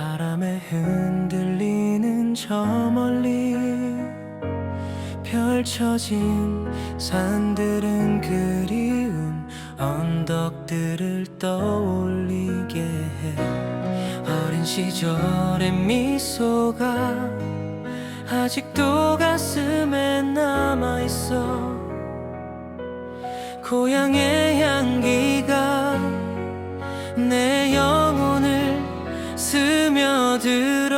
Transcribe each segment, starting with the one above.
바람에 흔들리는 저 멀리 펼쳐진 산들은 그리운 언덕들을 떠올리게 해. 어린 시절의 미소가 아직도 가슴에 남아있어. 고향의 향기가 내 영혼을 to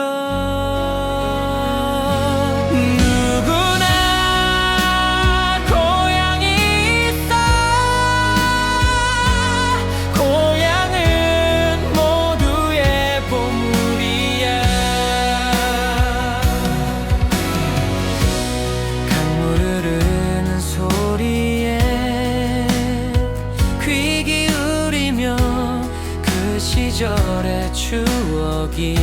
그 시절의 추억이